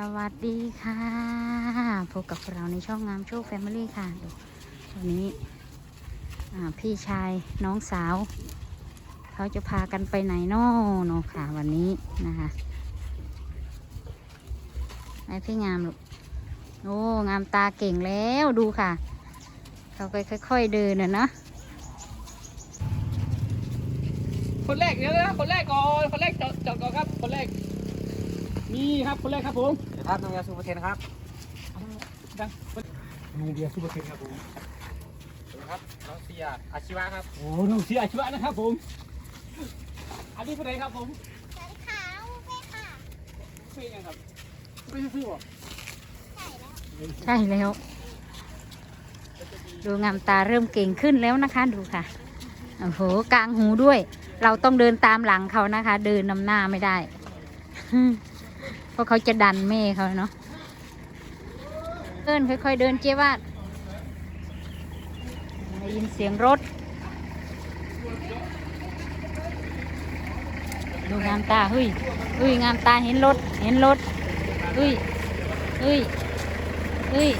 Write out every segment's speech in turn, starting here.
สวัสดีค่ะพบกับเราในช่องงามโชคแฟมิลี่ค่ะดูวันนี้พี่ชายน้องสาว เขาจะพากันไปไหนนอเนาะค่ะ วันนี้นะคะไอพี่งามลูกโอ้งามตาเก่งแล้วดูค่ะ เขาไปค่อย ๆ เดินนะเนาะคนแรกเดี๋ยวนะคนแรกก่อนคนแรกจอดจอดก่อนครับคนแรก นี่ครับคนแรกครับผมครับน้องยาสูบเทนครับดังมีเดียซูเปอร์เทนครับผมครับน้องเสียอาชีวะครับโอ้น้องเสียอาชีวะนะครับผมอันนี้คนไหนครับผมสวัสดีค่ะลูกเป้ค่ะเพื่อนยังครับเพื่อนซื้อบ่ใช่แล้วใช่แล้วดูงามตาเริ่มเก่งขึ้นแล้วนะคะดูค่ะโอ้โหกลางหูด้วย เราต้องเดินตามหลังเขานะคะ เดินนำหน้าไม่ได้ เพราะเขาจะดันแม่เขาเนาะเดินค่อย ๆ เดินเจ๊วาดได้ยินเสียงรถ ดูงามตาเฮ้ยเฮ้ยงามตาเห็นรถ เห็นรถเฮ้ยเฮ้ยเฮ้ย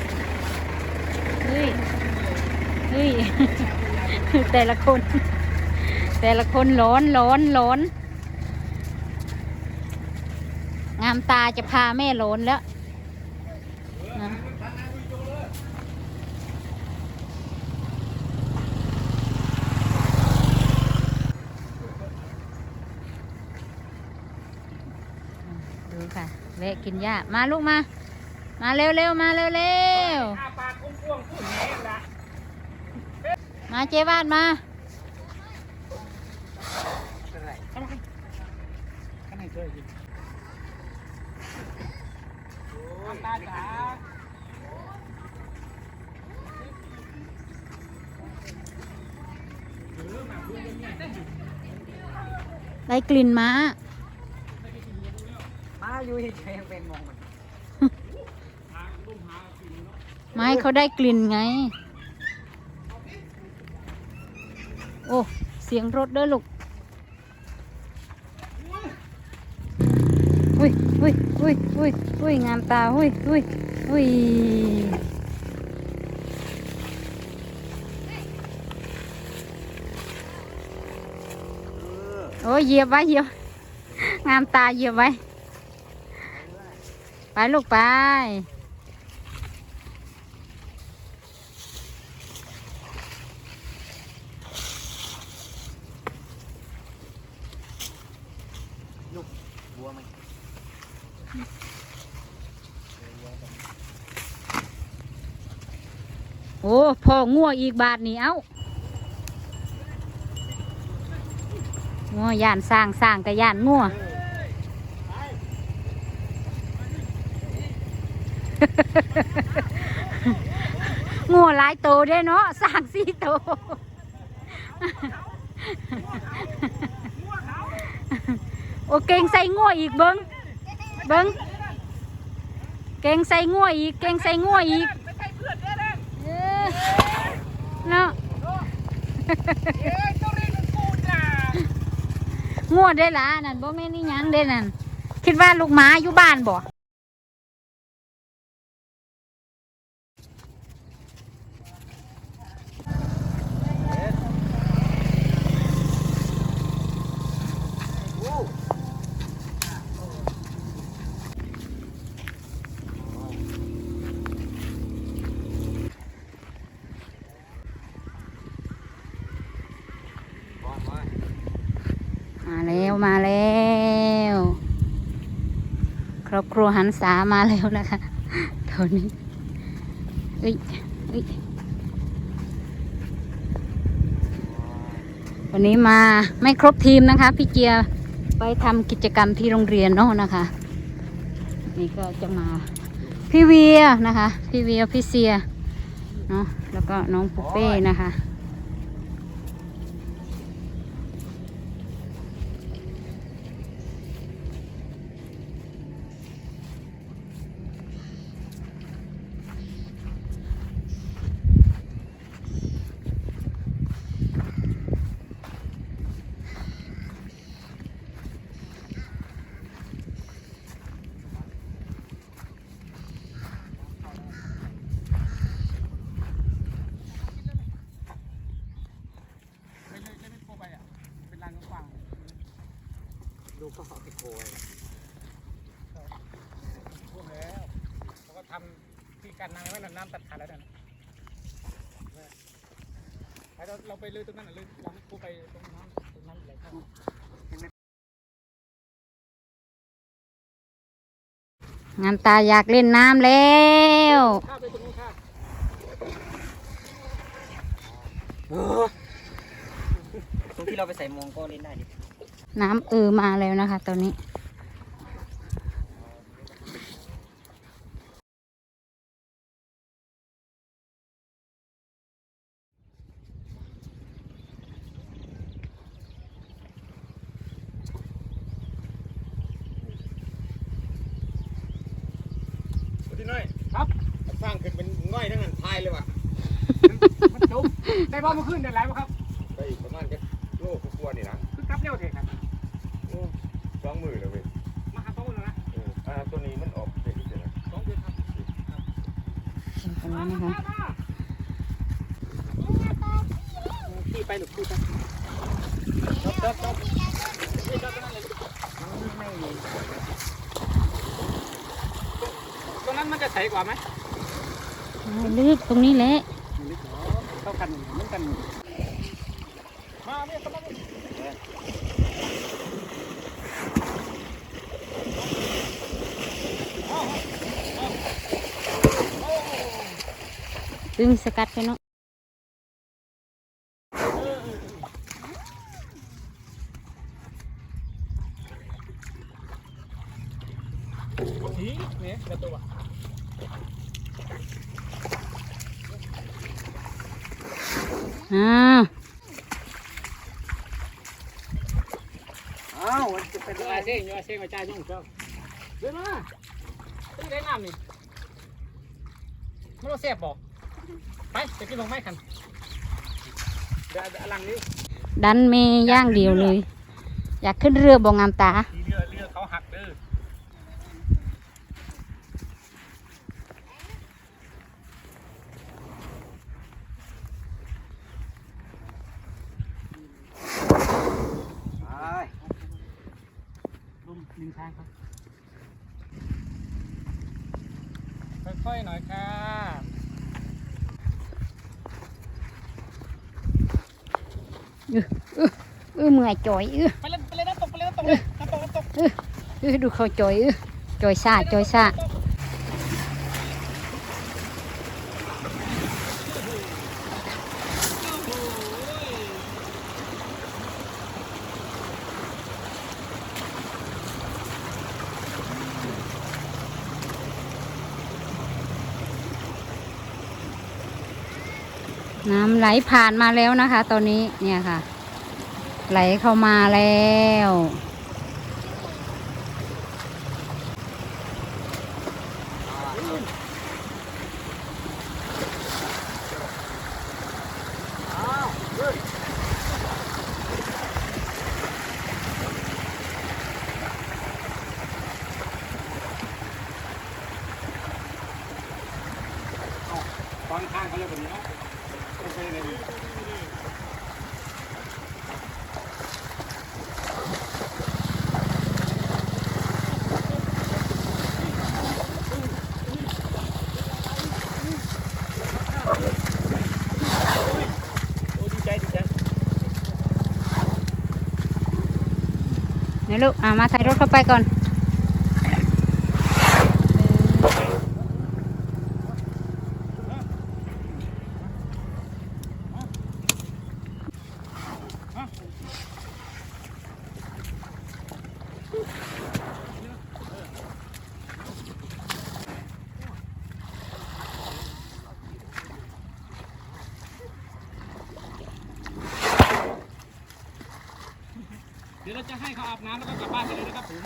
เฮ้ยเฮ้ยแต่ละคน แต่ละคนร้อนร้อนร้อน งามตาจะพาแม่หลนแล้วนะดูค่ะแวะกินหญ้ามาลูกมา มาเร็วเร็วมาเร็วเร็วอาปากกว้างๆพูดแรงละๆมาเจ๊บ้านมา เป็นไร ข้างในข้างในเจอจริงน้ำ ตาจ๋าได้กลิ่นม้า มาอยู่ที่เชียงเป็นมองมันไม้เขาได้กลิ่นไง โอ้ เสียงรถเด้อลูก อุ้ยอุ้ยอุ้ยอุ้ยอุ้ยงามตาอุ้ยอุ้ยอุ้ยโอ้ยเหยียบไว้เหยียบงามตาเหยียบไว้ ไปลูกไป บัวมัน โอ้พอ งัวอีกบาทนี่เอ้างัวย่านสร้างสร้างกับย่านงัวงัวหลายโตได้เนาะสร้างสี่โตโอ้เก่งใส่งัวอีกเบิงเบิงเก่งใส่งัวอีก เก่งใส่งัวอีกไม่ใช่ เพื่อนเด้อเด้อเออเนาะเอ้ยเจ้าเรียกกูจ้างัวได้ละนั่นบ่แม่นนี่ยังได้นั่นคิดว่าลูกหมาอยู่บ้านบ่ แล้วมาแล้ว ครอบครัวหันษามาแล้วนะคะตอนนี้เอ้ยเอ้ยวันนี้มาไม่ครบทีมนะคะ พี่เจียไปทำกิจกรรมที่โรงเรียนเนาะนะคะ นี่ก็จะมาพี่เวียนะคะ พี่เวียพี่เสียเนาะแล้วก็น้องปุเป้นะคะ ดูก็เอาไปโกยพูดแล้วเขาก็ทำที่กันน้ำไว้น้ำตัดขาดแล้วนั่นไปเราเราไปเลยตรงนั้นน่ะเลยเราพูไปตรงน้ำตรงนั้นไหลเข้างามตาอยากเล่นน้ำแล้วข้าไปตรงนู้นข้าตรงที่เราไปใส่มองก็เล่นได้ดิ น้ำเออมาแล้วนะคะตอนนี้ พี่น้อยครับสร้างขึ้นเป็นง่อยทั้งนั้นทายเลยว่ะมันจุ๊บได้บอลมาขึ้นได้ไรวะครับไปอีกประมาณจะโลกกลัวาๆนี่นะคือกลับเร็วเถอะครับโอ้ สองมือเลยเว้ยมาหาสองคนแล้วนะเอออ่าตัวนี้มันออกเด็กที่เดียวนะสองเดือนครับตรงนี้นะคะขี่ไปหรือขี่ไปจบจบจบนี่จบตรงนั้นเลยไม่มีตรงนั้นมันจะใสกว่าไหมไม่ลึกตรงนี้แหละเท่ากันเหมือนกันมาเนี่ยเข้ามาเนี่ย ดึงสกัดไปเนาะผีเนี่ยกระตัวอ้าวอ้าวมันจะเป็นเป็นอะไรอาเซ่งอยู่อาเซ่งมาจ่ายยุ่งเจ้าเดินมา ตีได้น้ำนี่ไม่รู้เสียบบอกไปจะกินลงไม้กันเดี๋ยวอลังนี้ ดันเมย่างเดียวเลย อยากขึ้นเรือบ่งามตาทีเรือเรือเขาหักเด้อ ไอ้ ลุมลิงช้างครับค่อยๆหน่อยค่ะ เออเมื่อยจ่อยเออไปเลยไปเลยน้ำตกไปเลยน้ำตกเลยน้ำตกน้ำตกเออดูเขาจ่อยเออจ่อยซาจ่อยซาน้ำไหลผ่านมาแล้วนะคะ ตอนนี้เนี่ยค่ะ ไหลเข้ามาแล้ว ตอนข้างเขาเรียกแบบนี้เนาะไปเลย โอ้ดีใจดีใจ ลูกอ่ามาใส่รถเข้าไปก่อน ดี๋ยวเราจะให้เขาอาบน้ำแล้วก็กลับบ้านไปเลยนะครับผม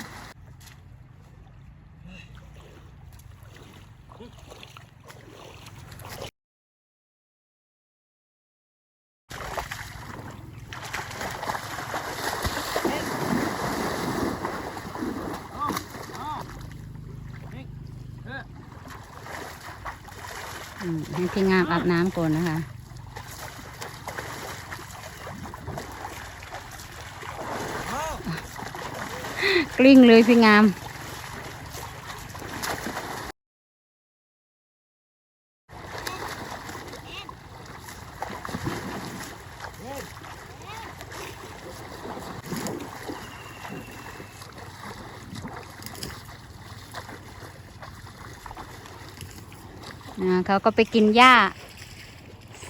อืมให้พี่งามอาบน้ำก่อนนะคะ ก ลิ้งเลยพี่งาม เขาก็ไปกินหญ้า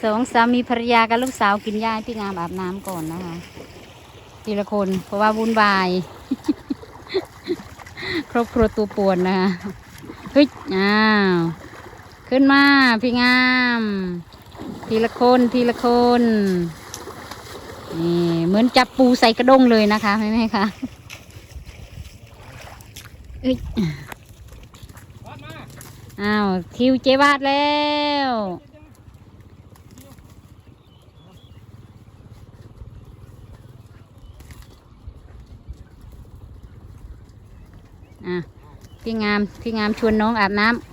สองสามีภรรยากับลูกสาวกินหญ้าพี่งามอาบน้ำก่อนนะคะทีละคนเพราะว่าวุ่นวาย ครอบครัวตัวป่วนนะคะเฮ้ยอ้าวขึ้นมาพี่งาม ทีละคนทีละคนนี่เหมือนจับปูใส่กระด้งเลยนะคะไหมไหมคะเอ้ยอ้าวคิวเจวาดแล้ว อะพี่งามพี่งามชวนน้องอาบน้ำ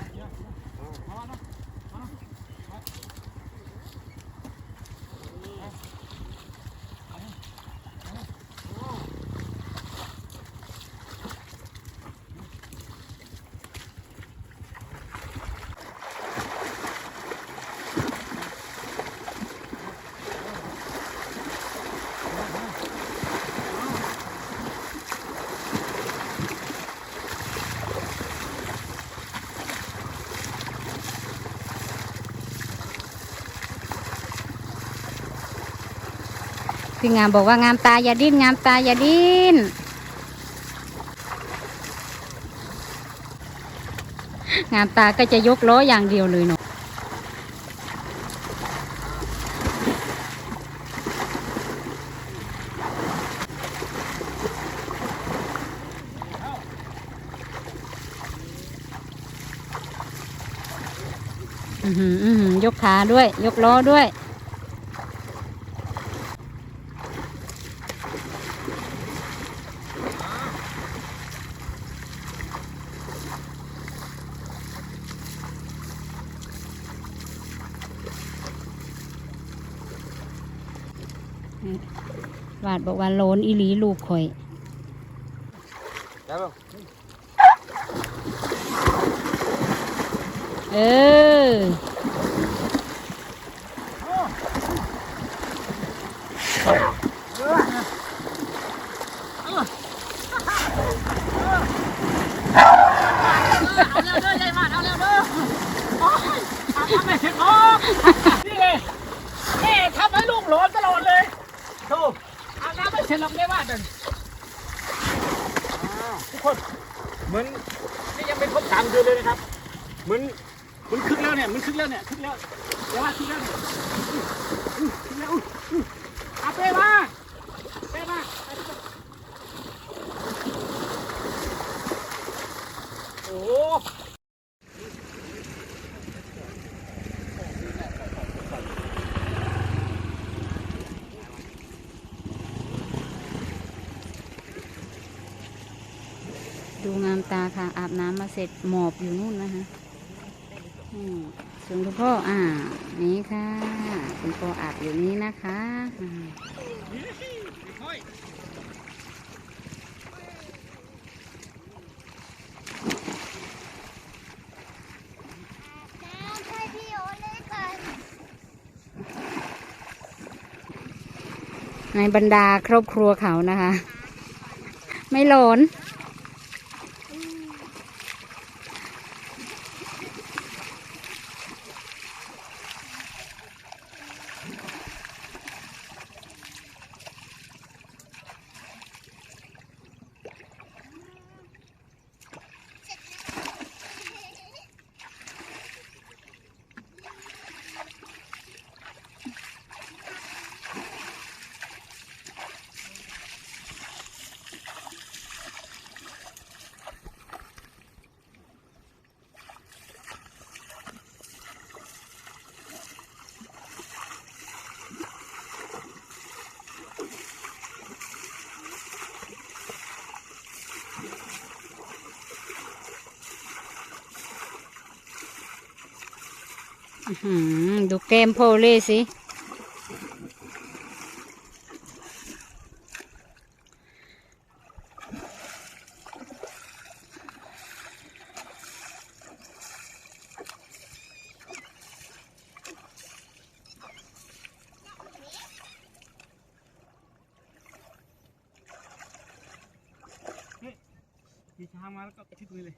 พี่งามบอกว่างามตาอย่าดิ้นงามตาอย่าดิ้นงามตาก็จะยกล้ออย่างเดียวเลยเนาะยกขาด้วย ยกล้อด้วย บอกว่าโลนอีหลีลูกข่อยแล้วเออเอาเร็วเด้อยายมาเอาเร็วเด้อโอ้ยอาบน้ำไม่เสร็จหรอกนี่ไงแม่ทำให้ลูกหลอนตลอดเลยโธ่อาบน้ำไม่ เสร็จหรอกยายมาเดินทุกคนเหมือนนี่ยังไม่ครบสามเดือนเลยนะครับ เหมือนเหมันคึกแล้วเนี่ยเหมันคึกแล้วเนี่ยคึกแล้วแต่ว่าคึกแล้วเนี่ยอุ๊ยคึกแล้วอุ๊ยอุ๊ยอาเป้มาเป้มาโอ้โห ดูงามตาค่ะ อาบน้ำ มาเสร็จหมอบอยู่นู่นนะคะส่วนคุณพ่ออ่า นี่ค่ะ คุณพ่ออาบอยู่นี้นะคะในในบรรดาครอบครัวเขานะคะ ไม่หลอน ดูแก้มโพเล่สิ พี่ช้มาแล้วก็กระชิเลย